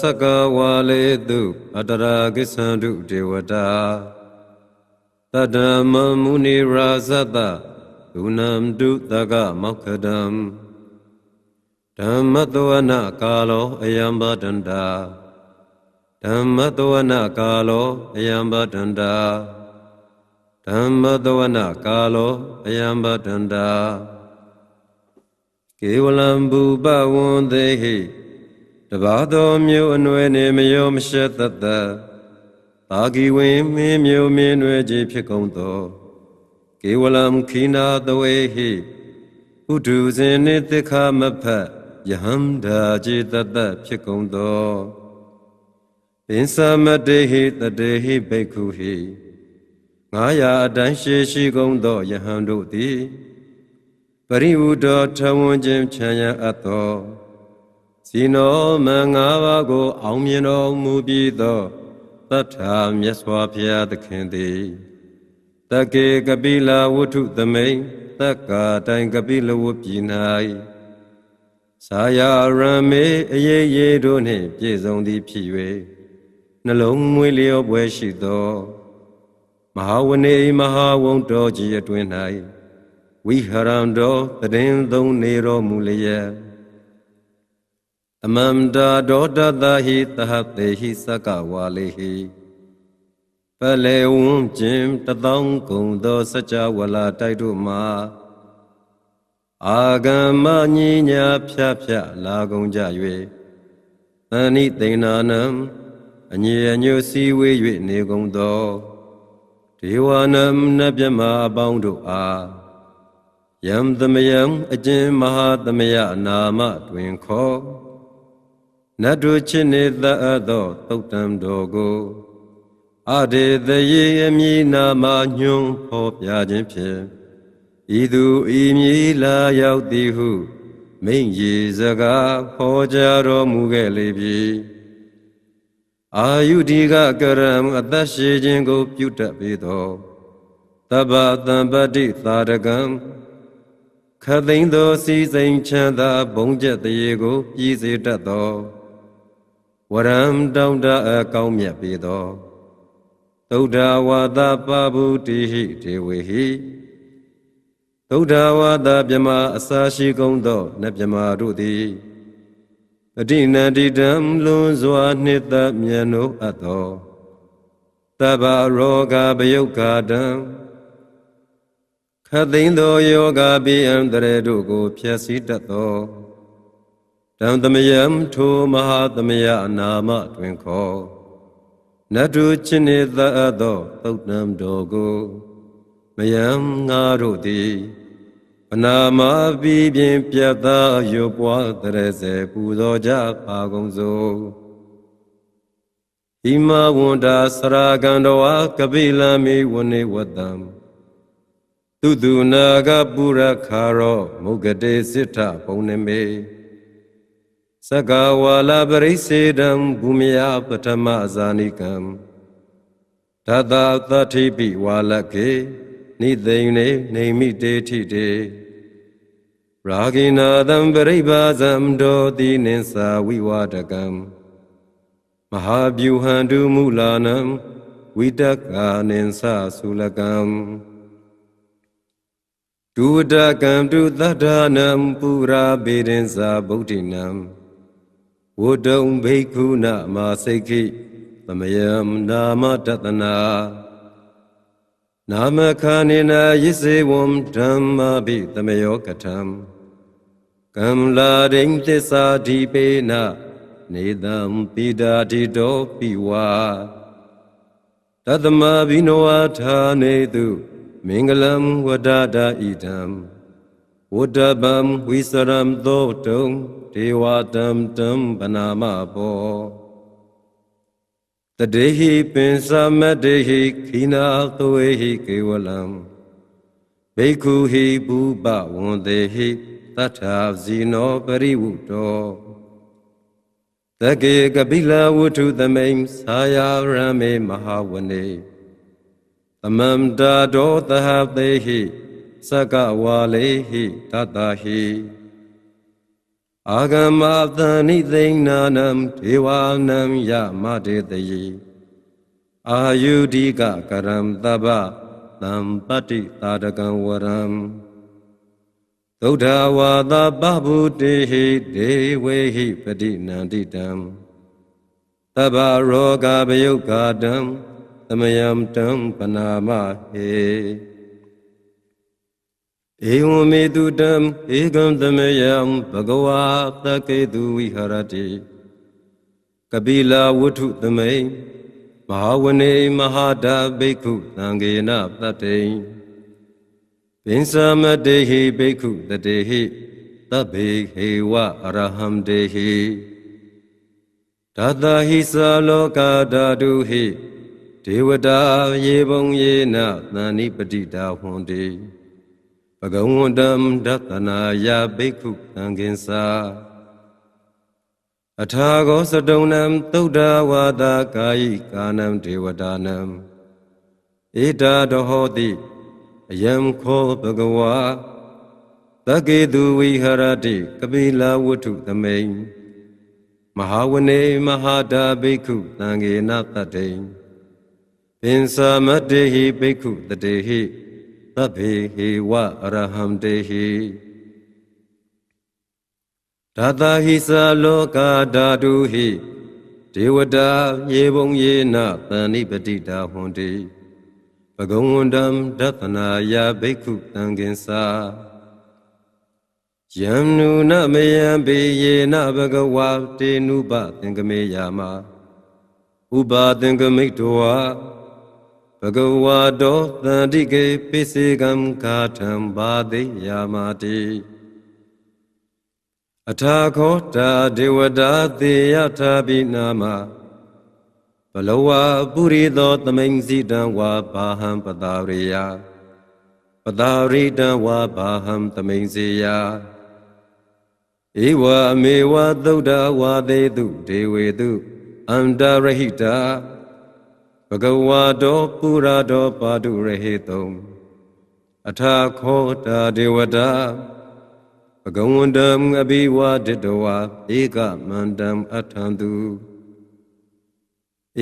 သကဝါလေတုအတရာကိသန္တုဒေဝတာတတ္တမမုနိရာဇတဒုနံတုတကမောက္ခဒံဓမ္မတဝနကာလောအယံဘဒန္တာဓမ္မတဝနကာလောအယံဘဒန္တာဓမ္မတဝနကာလောအယံဘဒန္တာကေဝလံဘူပဝန္တေဟိတ ဘာသောမြို့အနွယ်နေမယောမရှက်တတ်တတာဂီဝင်မင်းမြို့မင်းနွယ်ကြီးဖြစ်ကုန်သောကေဝလံခိနာတဝေဟိဥဒုဇင်နိတိခမဖတ်ယဟန္တာจิตတတ်ဖြစ်ကုန်သောပိသမတေဟိတတေဟိဘိက္ခုဟိငါရာအတိုင်းရှိရှိကုန်သောယဟန်တို့သည်ပရိဝုဒ္ဓထဝန်းခြင်းချမ်းရအပ်သော ဇီနောမင်္ဂပါကို အောင်မြင်တော်မူပြီးသောသတ္ထာမြတ်စွာဘုရားသခင်သည်တကေကပိလာဝတ္ထုသမိန်တက္ကာတိုင်ကပိလဝပြည်၌သာယာရမေအရေးရေးတို့နှင့်ပြည့်စုံသည်ဖြစ်၍နှလုံးမွေးလျောပွဲရှိသောမဟာဝနေမဟာဝုံတော်ကြီးအတွင်၌ဝိဟရံတော်တရင်သုံးနေတော်မူလျက်အ မန္တာဒေါတတဟိတဟတေဟိသကဝါလေဟိပလေဝံကျင်တသောင်းကုံသောစကြဝဠာတိုက်တို့မှာအာဂမညိညာဖြတ်ဖြတ်လာကုန်ကြ၍သဏိသိဏနံအညီအညွတ်စည်းဝေး၍နေကုန်သောဒေဝနမနဗျမအပေါင်းတို့အားယံသမယံအကျဉ်မဟာသမယနာမတွင်ခေါ် နတ်တို့ချစ်နေသအပ်သောသုတ်တံတော်ကိုအဒေသယေအမည်နာမညွန်းဖော်ပြခြင်းဖြင့်ဤသူဤမည်လာရောက်သည်ဟုမိန့်ရည်စကားဖော်ကြတော်မူခဲ့လေပြီအာယုဒီကကရံအသက်ရှိခြင်းကို ပြုတတ်ပေသောတဗ္ဗတံပတိသာရကံခသိန်းသောစီစိန်ချမ်းသာဘုံကျက်တရေကို ပြည်စေတတ်သော ဝရံတောင်းတအကောင်းမြတ်ပေသောသုဒ္ဓဝါဒပဗုတိဟိဒေဝေဟိသုဒ္ဓဝါဒမြမအစာရှိကုန်သောနတ်မြမတို့သည်အတိနန္တိတံလွန်စွာနှစ်သက်မြတ်နိုးအပ်သောတဗ္ဗရောဂဗယုတ်ကာတံခသိန်းသောယောဂပိအံတရေတို့ကိုဖျက်ဆီးတတ်သော တံသမယံထိုမဟာသမယအနာမတွင်ခေါ်နတ်တို့ချင်းနေသအပ်သောသုတ်တံတော်ကိုမယံငါတို့သည်အနာမပြီးပြင်းပြတ်သားရွပွားတရစေပူဇော်ကြပါကုန်စို့ဣမဝန္တာစရာကန္တဝါကပိလမိဝနေဝတံသူတုနာကပုရခါရောမုဂတေစိထပုံနေမေ သကဝါလာပရိစေတံဘူမယပထမဇာနိကံတတသတိပိဝါလကေနိသိင်နေနေမိတေထိတေရာဂိနာသံပရိပါဇံဒောတိနိသာဝိဝါဒကံမဟာဗျူဟံတုမူလာနံဝိတကာနိသသုလကံဒုဒကံတုသတ္ထာနံပုရာဘေဒင်္စာဗုဒ္ဓိနံ ဝုဒုံဘိက္ခုနမစိတ်ခိသမယံနာမတတနာနာမခာနိနာယိစေဝံဓမ္မာပိသမယောကထံကမ္လာရိဉ္သစ္စာဓိပေနနေတံပိဒာတိတောပိဝါတတမဘိနောဝထာနေတုမင်္ဂလံဝဒတာဣဒံ ဝဒဗံဝိစရံသောတုံဒေဝတံတံပနာမဘောတတေဟိပင်သမတေဟိခိနာသွေဟိကေဝလံဘိက္ခုဟိဘူပဝန္တေဟိတထာဇီနောပရိဝုတောတတကေကပိလဝုထုသမိန်သာယာရမေမဟာဝနေသမန္တာဒောသဟသေဟိ စကဝါလေဟိတတဟိအာဂမသဏိသိဏနံဒေဝနံယမတေတယေအာယုဒိကကရံတဗ္ဗသံပတ္တိတာတကံဝရံသုဒ္ဓဝါသပဗုတေဟိဒေဝေဟိပတိနန္တိတံသဗ္ဗရောဂဗယုတ်ကာတံသမယံတံပနာမဟေ ဧဝမေတုတံဧကံသမယံဘဂဝါတကေတုဝိဟရတိကပိလာဝုထုသမိန်မဟာဝနေမဟာတာဘိက္ခုသံဃေနပတ္တိပင်စမတေဟိဘိက္ခုတတေဟိသဗ္ဗေဟေဝအရဟံတေဟိဓာတဟိသာလောကဓာတုဟိဒေဝတာယေဘုံယေနသန္နိပတိတာဟွန်တေဘ ဂဝန္တံဒသနာယဘိက္ခုသံဃင်္စာအထာဂောစတုံနံသုဒ္ဓဝါဒကာယိကာနံဒေဝတာနံဧတာတဟောတိအယံခောဘဂဝါတကေတုဝိဟရတိကပိလဝတ္ထုသမိန်မဟာဝနေမဟာတာဘိက္ခုသံဃေနတတ္တိပင်စာမတေဟိဘိက္ခုတတေဟိ သဗ္ဗေဟေဝအရဟံတေဟိဓာတာဟိသာလောကဓာတုဟိဒေဝတာယေဘုံယေနသန္နိပတိတာဟွန်တိဘဂဝန္တံဒသနာယဘိက္ခုသံဃင်္စာယံနုနမယံပေယေနဘဂဝါတေနုပသင်္ကမေယာမဥပါသင်္ကမိတ်တောဘ ဂဝါတောသန္တိကေပိစေကံဂါထံဘာတိယာမတိအထာခောတာဒေဝတာသေယထာပိနာမဘလဝပုရိသောသမိန်စီတံဝါဘာဟံပတာရိယပတာရိတံဝါဘာဟံသမိန်စေယဧဝအမေဝသုဒ္ဓဝါသေတုဒေဝေတုအန္တရဟိတာဘ ဂဝါတောပုရာတောပါတုရဟေတုံအထာခောတာဒေဝတာဘဂဝန္တံအဘိဝါဒတဝါဧကမန္တံအထံတု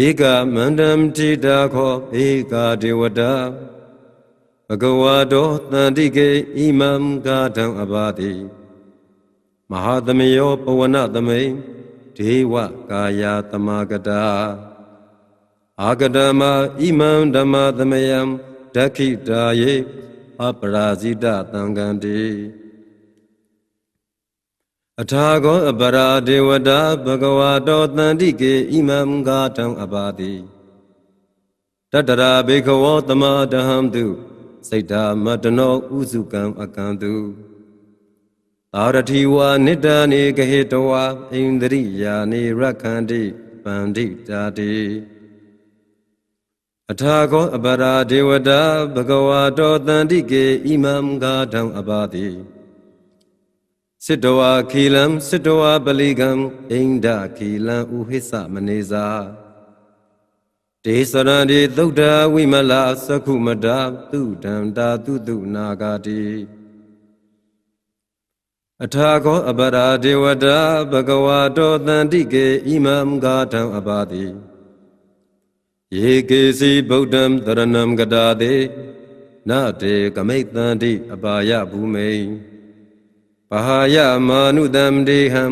ဧကမန္တံတိတာခောဧကဒေဝတာဘဂဝါတောတန္တိကေဣမံဂါထံအဘာတိမဟာသမယောပဝနသမိန်ဒေဝကာယတမဂတာ အာဂတမဣမံဓမ္မသမယံဒက္ခိတာယေအပရာဇိတသံဃံတိအထာဂောအပရာဒေဝတာဘဂဝါတောတန္တိကေဣမံဂါတံအပါတိတတရာဘေခဝောတမတဟံတုစိတ်တာမတနောဥစုကံအကံတုအာရတိဝါနိတ္တနေကဟေတဝါဣန္ဒရိယာနေရခန္တိပန္တိတာတိ အထာကောအပရာဒေဝတာဘဂဝါတောတန္တိကေဣမံဂါထံအပါတိစစ်တဝါခီလံစစ်တဝါပလိကံဣန္ဒခီလံဥဟိသမနေစာဒေသရဏေသုဒ္ဓဝိမလသကုမတာသူတံတာတုတုနာဂာတိအထာခောအပရာဒေဝတာဘဂဝါတောတန္တိကေဣမံဂါထံအပါတိ ယေကေစီဗုဒ္ဓံတရဏံကတာတေနတေကမိတ်တန္တိအပါယဘူမိန်ပဟာယမာနုတံဒေဟံ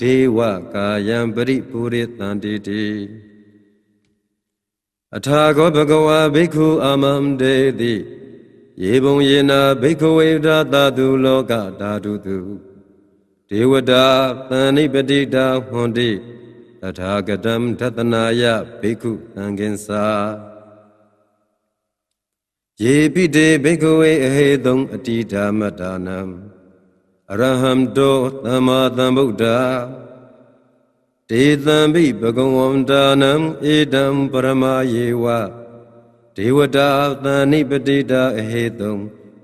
ဒေဝကာယံပရိပူရိတန္တိတိအထာခောဘဂဝါဘိက္ခုအာမံဒေတိယေဘုံယေနာဘိက္ခဝေဒတာတုလောကဓာတုတုဒေဝတာသန္နိပတိတာဟွန်တိ တထာဂတံသတနာယဘိက္ခုသံဃင်္စာယေပိတေဘိက္ခဝေအဟေတုံအတိဓမ္မတာနံအရဟံတောသမ္မာသမ္ဗုဒ္ဓဒေသံဘိဘဂဝန္တာနံဧတံပရမယေဝဒေဝတာသန္နိပတိတာအဟေတုံ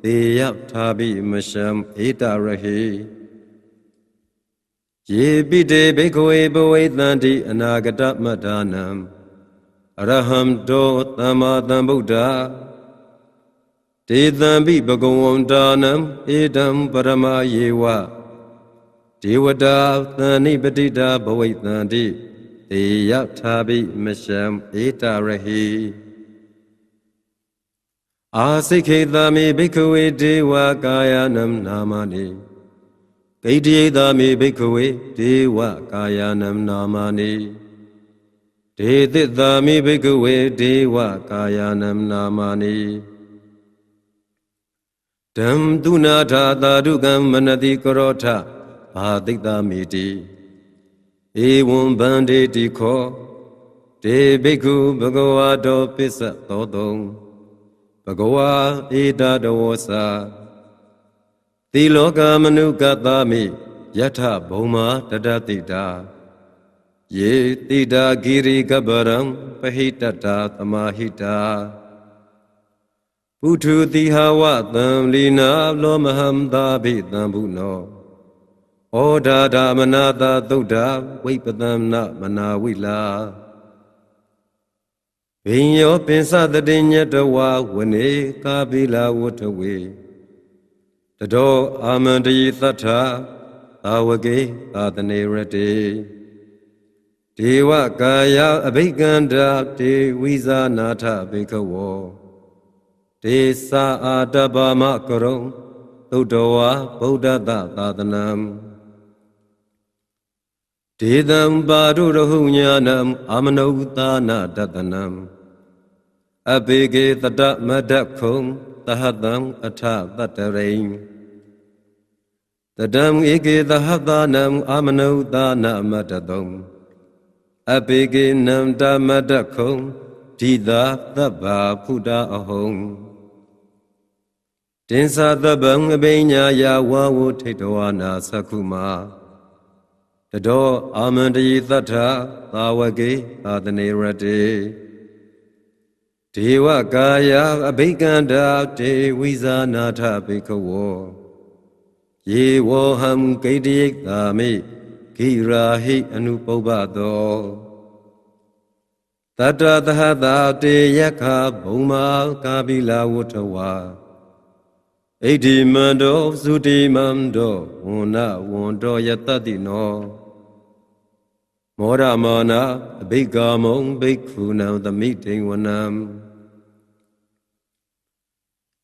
သေယထာဘိမရှံဧတရဟေ ယေပိတေဘိက္ခဝေဘဝိတန္တိအနာဂတမတ္ထာနံအရဟံတောသမ္မာသမ္ဗုဒ္ဓဒေသံပိဘဂဝန္တာနံဧတံပရမယေဝဒေဝတာသန္နိပတိတာဘဝိတန္တိတေယထာပိမရှံဧတရဟိအာစိခေတမိဘိက္ခဝေဒေဝကာယနံနာမနိ ဂိတ္တိယသာမိဘိက္ခဝေဒေဝကာယနံနာမနိဒေသစ္သာမိဘိက္ခဝေဒေဝကာယနံနာမနိဓမ္မတုနာထာသာဓုကံမနတိကရောထဘာတိတ္တမိတိဧဝံဗန္ဒေတိခောဒေဘိက္ခုဘဂဝါတောပစ္စသောတုံဘဂဝါဧတတဝောစာ သီလောကမနုကသမိယထဘုံမာတတတိတာယေတိတာဂိရိကပရံပဟိတတာသမာဟိတာပုထုတိဟဝသံလီနာလောမဟံသာဘိတံဘုနောဩဒါဒမနာတာသုဒ္ဓဝိပတံနမနာဝိလာဘိညောပင်စတတိညတဝဝနေကာပိလာဝတ္ထဝေ တတောအာမန္တယသတ္ထာသာဝကေသာတနေရတေဒေဝကာယအဘိကန္တာဒေဝိဇာနာထဘေကဝောဒေသာအာတဗ္ဗမကရုံသုတ္တဝါဗုဒ္ဓတသာသနံဒေတံပါရုရဟုညာနံအာမနုသာနာတတနံအဘေကေတတမဒခုံ သဟတံအထတတရိံတတံဧကေသဟတနံအာမနုသာနာမတတုံအဘေကေနံတမဒခုံဒီသာသဗ္ဗာဖုဒအဟုံတင်္သာသဗ္ဗံအဘိညာယဝဝထိတဝနာသကုမာတတောအာမန္တယသတ္ထသာဝကေသာတနေရတေ ဒေဝကာယအဘိကန္တာတေဝိဇာနာထဘိခဝောယေဝဟံဂိတယိသာမိဂိရာဟိအနုပုပ္ပသောတတသဟတာတေယခဘုံမာကာပိလာဝထဝါဣတိမန္တောသုတိမန္တောဝန္နဝန္တောယတတိနော မောရမောနာအဘိကာမုံဘိက္ခုနံသမိတိဝနံ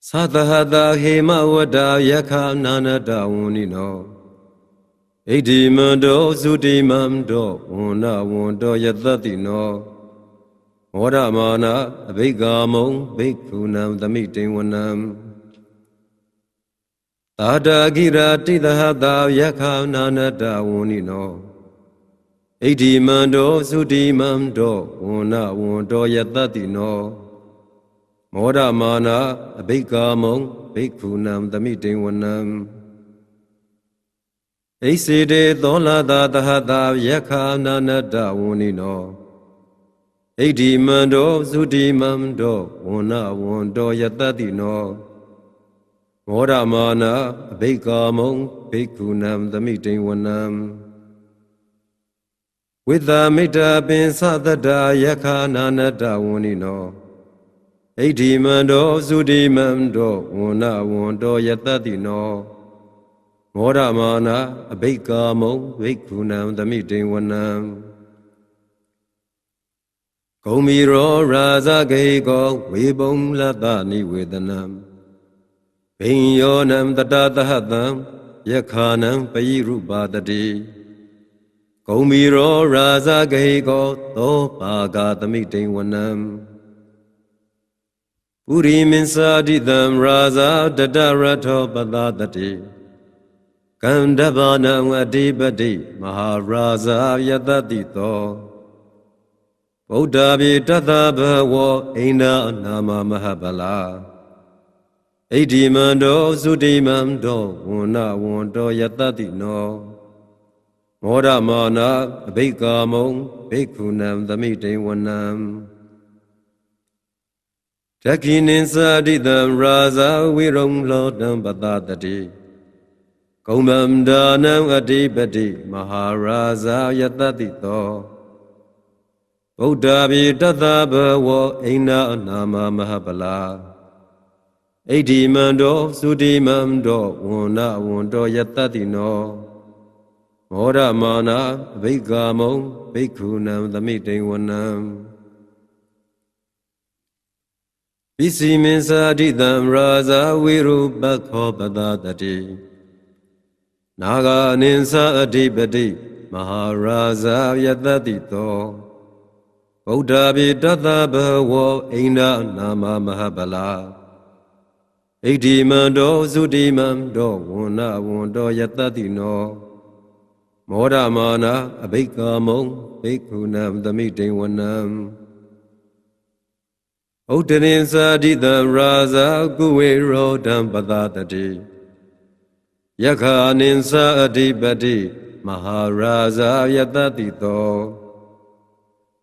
သတဟတာဟေမဝတ္တာယခနာနတဝန္နိနောဣတိမန္တောသုတိမန္တောဝန္နဝန္တောယတတိနောမောရမောနာအဘိကာမုံဘိက္ခုနံသမိတိဝနံသာတာဂိရာတိသဟတာယခနာနတဝန္နိနော ဣတိမန္တောသုတိမန္တောဝန္နဝန္တောယတတိနောမောဒမာနာအဘိကာမုံဘိက္ခုနံသမိတိဝနံဣစေတေသောလာတာတဟတာယခာနာနတဝန္နိနောဣတိမန္တောသုတိမန္တောဝန္နဝန္တောယတတိနောမောဒမာနာအဘိကာမုံဘိက္ခုနံသမိတိဝနံ ဝိသမိတ္တပင်သတ္တယခာနာနတဝန္နိနောဣတိမန္တောသုတိမန္တောဝန္နဝန္တောယတတိနောမောရမာနာအဘိကာမုံဘိက္ခုနံသမိတိဝနံဂုံမီရောရာဇဂေကောဝေပုံလတ္တနိဝေဒနံဘိညောနံတတသဟတံယခာနံပယိရုပါတတိ ဂုံမီရောရာဇဂေကောသောပါဂသမိတိဝနံပုရိမင်းစာတိတံရာဇာတတရထောပသတတိကန္တဗနံအတိပတိမဟာရာဇာယတတိသောဗုဒ္ဓပြေတသဘဝအိန္ဒနာမမဟပလာဣတိမန္တောသုတိမန္တောဝန္နဝန္တောယတတိနော မောဒမာနာအဘိကာမုံဘိက္ခုနံသမိတိဝနံတခိနိသတိတံရာဇာဝိရုံလောတံပတတတိကုံဗန္ဒာနံအတိပတိမဟာရာဇာယတတိတောဗုဒ္ဓဘိတသဘဝအိနာနာမမဟပလာဣဒိမံတောသုတိမံတောဝန္နဝန္တောယတတိနော မောရမာနာအဘိက္ကာမုံဘိက္ခုနံသမိတိဝနံပိစီမင်းစာတိတံရာဇာဝိရုပခောပတတတိနာဂာနိသအဓိပတိမဟာရာဇာယတတိတောဗုဒ္ဓဘိတသဘဝအိန္ဒနာမမဟပလာဣဒိမံတောသုတိမံတောဝန္နဝန္တောယတတိနော မောဒမာနာအဘိက္ကာမုံဘိက္ခုနံသမိတိဝနံဥဒ္ဒရင်သာတိတံရာဇာကုဝေရောတံပသတတိယက္ခာနိသအဓိပတိမဟာရာဇာယတတိတော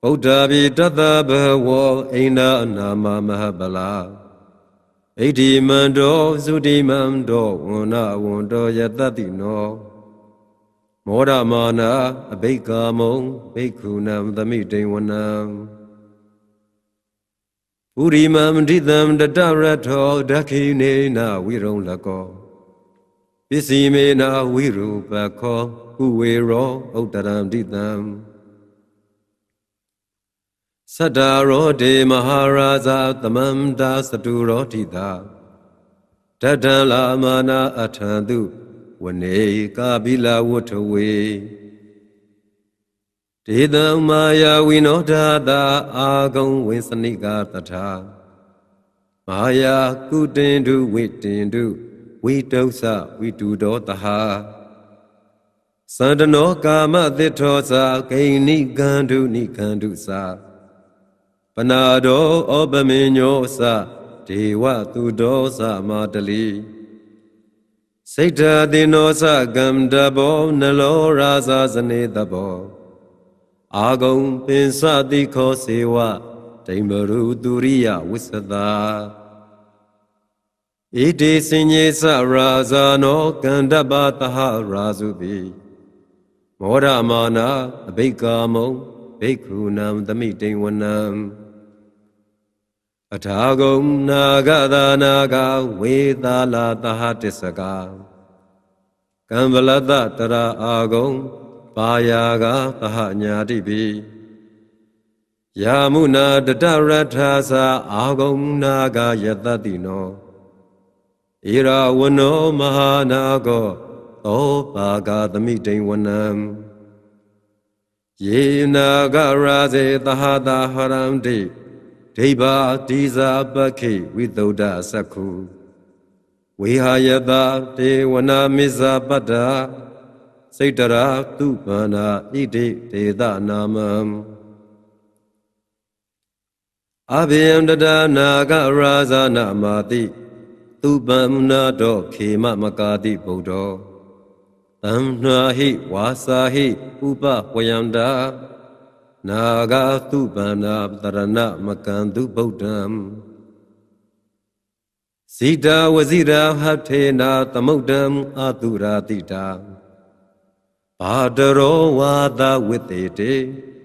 ဗုဒ္ဓဘိတသဘဝအိန္ဒအနာမမဟပလာဣတိမံတောသုတိမံတောဝန္နဝန္တောယတတိနော မောဒမာနာအဘိက္ကာမုံဘိက္ခုနံသမိတိဝနံပုရိမံဒိတံတတရထောဒခိနေနဝိရုံလကောပစ္စည်းမေနဝိရူပခောကုဝေရောဥတ္တရံဒိတံသတ္တရောဒေမဟာရာဇာသမန္တာစတုရောတိတာတတံလာမာနာအထံတု ဝနေကာပိလဝတ္ထဝေဒေတံမာယာဝိနောဒာတာအာဂုံဝိစနိကာတထာမာယာကုတင်တုဝိတင်တုဝိတုသဝိတုဒောတဟာသန္တနောကာမသစ္ထောသာဂိဏိကန္တုနိကန္တုသာပနာတောဩပမေညောသဒေဝသူဒောသမတလိ စိတ်ဓာတိနောသကံတဘောနလောရာဇာဇနေတဘောအာဂုံပင်စတိခောစေဝဒိမ္မရုသူရိယဝိသတာဣတိစင်ញေသရာဇာနောကန္တပတဟရာဇုပိမောရမာနာအဘိက္ကာမုံဘိက္ခုနံသမိတိဝနံ အထာဂုံနာဂသာနာဂဝေသာလာတဟတစ္စကကံဗလတတရာအာဂုံပါယာကသဟညာတိပိယာမုနာတတရထာသာအာဂုံနာဂယတတိနောဣရာဝနောမဟာနာကောသောပါကသမိတိဝနံယေနာဂရာဇေသဟတာဟရံတိ ဒိဗာတိဇာပခိဝိသုဒ္ဓသက္ခုဝေဟာယတာတေဝနာမိဇာပတ္တာစိတ်တရာသူပန္နာဣတိဒေသနာမံအဘိယံတဒနာဂရာဇာနာမာတိသူပမ္နာတောခေမမကာတိဗုဒ္ဓောတံနာဟိဝါစာဟိဥပဝယန္တာ နာဂသုပန္နာတရဏမကံသူဗုဒ္ဓံဇိတာဝဇိရာဟထေနာသမုဒ္ဒံအတုရာတိတာဘာတရောဝါဒဝိတေတေ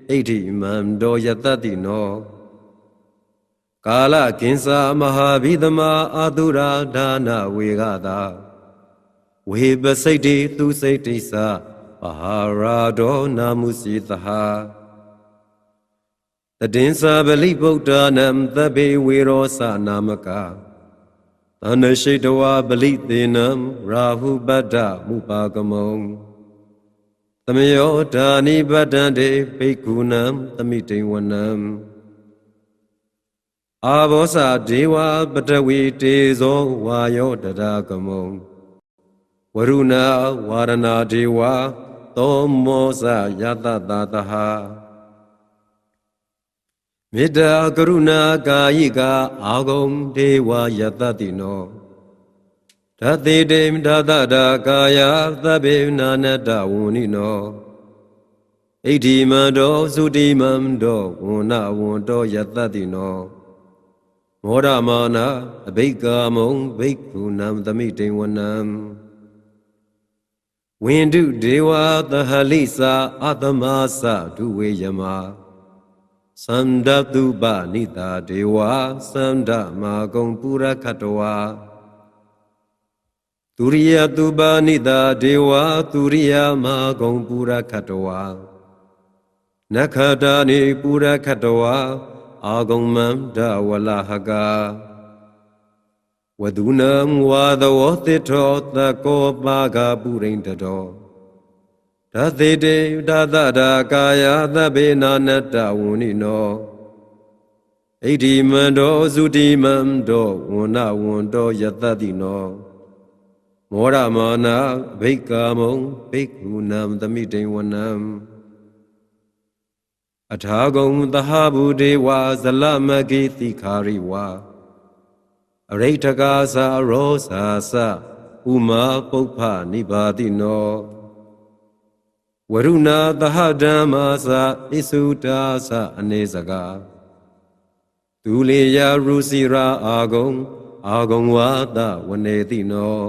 ဣတိမံတောယတတိနောကာလကင်္စာမဟာဘိသမအာတုရာဒါနဝေဂတာဝေပစိတ်တိသူစိတ်တိသဘာရာဒောနာမုစီသဟာ တတင်္စာပလိဗုဒ္ဓနံသဗ္ဗေဝေရောသနာမကာသနရှိတဝါပလိသေနံရာဟုပတ္တမုပါကမုံသမယောဓာနိပတ္တံတေဘိက္ခုနံသမိတိဝနံအာဘောဇဒေဝပတဝီတေဇောဝါယောတရာကမုံဝရုဏဝါရဏဒေဝသောမောဇယတတတဟ မေတ္တာကရုဏာကာယိကအာဂုံဒေဝယတတိနောဓတိတေမဓတတာကာယသဗ္ဗေနာနတဝုနိနောဣတိမံတောသုတိမံတောဝန္နဝန္တောယတတိနောမောရမာနာအဘိက္ကာမုံဘိက္ခုနံသမိတိဝနံဝိန္ဒုဒေဝသဟလိစာအတမသဒုဝေယမ သန္ဒတုပနိတာဒေဝသန္ဒမာကုံပုရခတဝါသူရိယတုပနိတာဒေဝသူရိယမာကုံပုရခတဝါနခတာနိပုရခတဝါအာဂုံမန္တဝလဟကာဝဒုနံဝါသဝတိထောတကောပါကပုရိန္တတော ဓသေတေဓသတာကာယသဗ္ဗေနာနတ္တဝုနိနောဣတိမန္တောသုတိမန္တောဝန္နဝန္တောယတတိနောမောရမာနာဘိက္ကာမုံဘိက္ခုနံသမိတိဝနံအထာဂုံသဟဗုဒေဝဇလမကိတိခာရိဝါအရိဋ္ဌကာသာရောစာစဥမာပုပ္ဖနိဘာတိနော ဝရုဏသဟဓမ္မာသဣစုတာသအနေစကာသူလေယရုစီရာအာဂုံအာဂုံဝါဒဝနေတိနော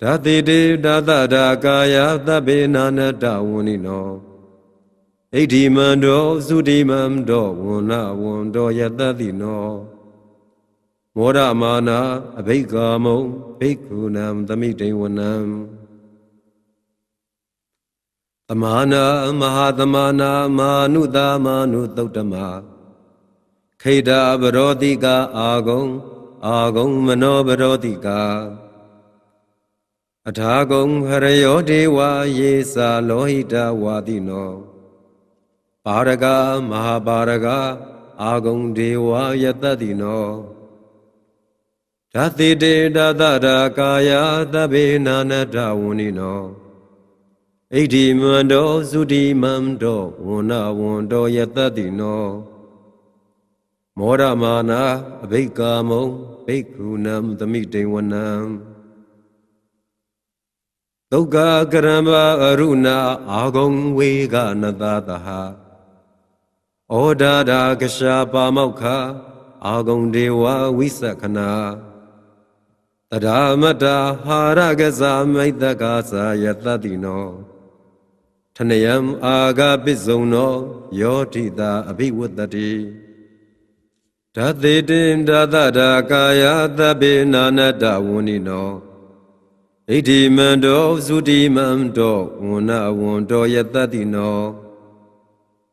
ဓာတိတေဓာတတာကာယသဗ္ဗေနာနတဝနိနောဣဋ္ဌိမန္တောသုတိမန္တောဝန္နဝန္တောယတတိနောမောရမာနာအဘိက္ကာမုံဘိက္ခုနံသမိတိဝနံသ မာနာမဟာသမာနာမာနုတာမာနုသုတ်တမခိတာဘရောတိကာအာဂုံအာဂုံမနောဘရောတိကာအထာဂုံဟရယောဒေဝယေစာလောဟိတဝါတိနောပါရကမဟာပါရကအာဂုံဒေဝယတတိနောဓာတိတေဓာတရာကာယသဗ္ဗေနာနတဝဏိနော ဣဋ္ဌိမန္တောသုတိမန္တောဝန္နဝန္တောယတတိနောမောရမာနာအဘိက္ကာမုံဘိက္ခုနံသမိတေဝနံဒုက္ခကရမအရုဏအာဂုံဝေကနတတဟဩဒါဒာကရှာပါမောက္ခအာဂုံဒေဝဝိသခနာတရာမတဟာရကစားမိတ်တကာသာယတတိနော ထနယံအာဂပိစုံနောယောတိတာအဘိဝတ္တိဓာတိတင်ဓာတတာကာယသဗ္ဗေနာနတဝုနိနောဣတိမန္တောသုတိမန္တောဝန္နဝန္တောယတတိနော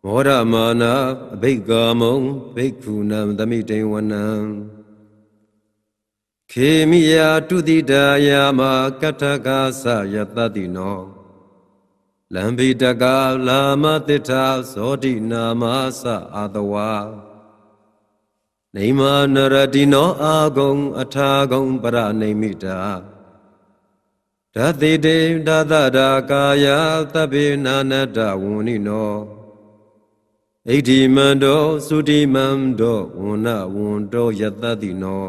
မောရမာနာအဘိက္ကာမုံဘိက္ခုနံသမိတေဝနံခေမိယာတုတိတာယာမကထကာသယတတိနော လံဘိတကာလာမတိထာဇောတိနာမသအာတဝါနေမနရတိနောအာဂုံ အထာဂုံပရနေမိတာဓာတိတေဓာတတာကာယသဗ္ဗေနာနတဝုန်ိနောဣဋ္ဌိမန္တောသုတိမန္တောဝန္နဝန္တောယတတိနော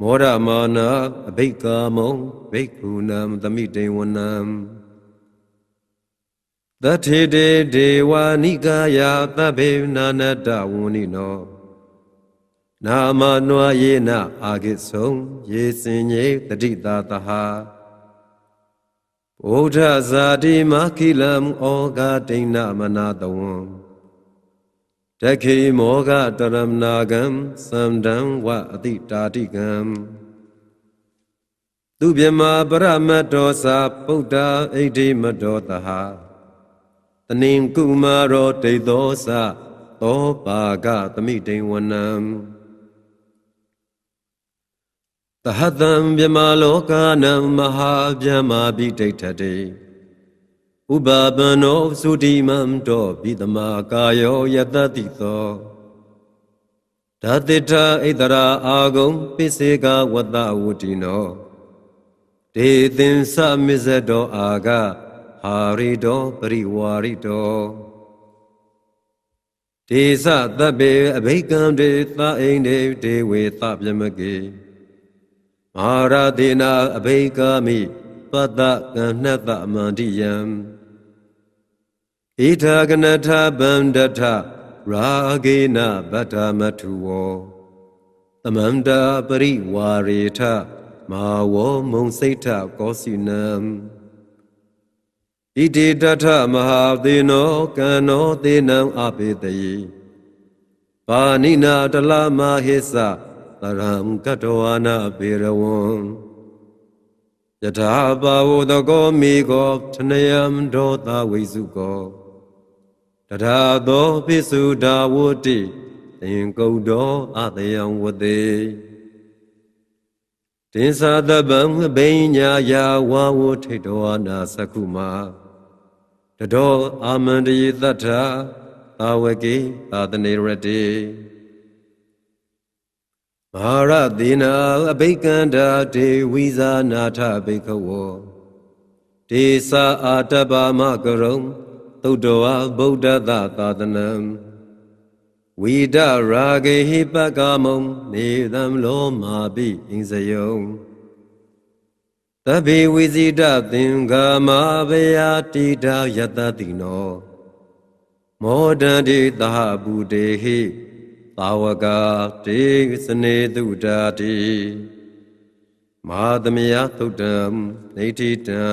မောရမာနာအဘိက္ကာမုံဘိက္ခုနံသမိတေဝနံ သထေတေဒေဝနိကာယသဗ္ဗေနာနတဝုန်ိနောနာမနွာယေနအာဂိဆုံယေစင်ညေတတိတာတဟာဘုဒ္ဓဇာတိမခိလံဩဃဒိဏမနာတဝံတခေမောဃတရမနာကံသံတံဝအတိတာတိကံသူပြမပရမတ္တောသာပုဒ္ဓအိဋ္ဌိမတောတဟ တနင်ကုမာရောဒိသောသသောပါကသမိတိဝနံတဟတံမြမလောကနံမဟာဗျမပိဋိဋ္ဌတေဥပပနောသုတိမံတောပိတမကာယောယတတိသောဓာတိထဣတရာအာဂုံပိစေကဝတ္တဝတိနောဒေသင်္သမစ္ဆတောအာဂ ဟာရိတောပရိဝါရိတောဒေသတဗ္ဗေအဘိကံဒေသအိန္ဒေဒေဝေသပြမကေမဟာရတိနာအဘိကာမိပတ္တကဏ္ဍတမန္တိယံဣထာကနထဗန္ဒထရာဂေနဗတ္ထမထုဝောသမန္တာပရိဝါရေထမာဝောမုံစိတ်ထကောစီနံ ဣတိတထမဟာသေနောကံနောသေနံအပိတယေပါဏိနာတလမဟိသသရံကတဝနာပေရဝံယထာဘာဝတကောမိကောထနယံဒောသဝိစုကောတထာသောပိစုဒါဝတိသင်္ကုတ်တော်အတယံဝတေ တင်္သာတပံဘိညာယာဝါဝထိတ်တော်နာသကုမာတတော်အာမန္တယေတ္ထာသာဝကေသာတနေရတေမဟာရသေနာအဘိကန္တာဒေဝိဇာနာထဘိကဝောဒေသာအာတဗ္ဗမကရုံသုတ္တဝဗုဒ္ဓသသာသနံ ဝိဒရာဂေဟိပကမုံနေသံလောမာပိအင်းစယုံတဗ္ဗေဝိဇိတသင်္ဃမာဘယတိတာယတတိနော မောဒန္တိသဟဗုတေဟိသာဝကတေစနေတုဒာတိမဟာသမယသုတ်တံနေတိတံ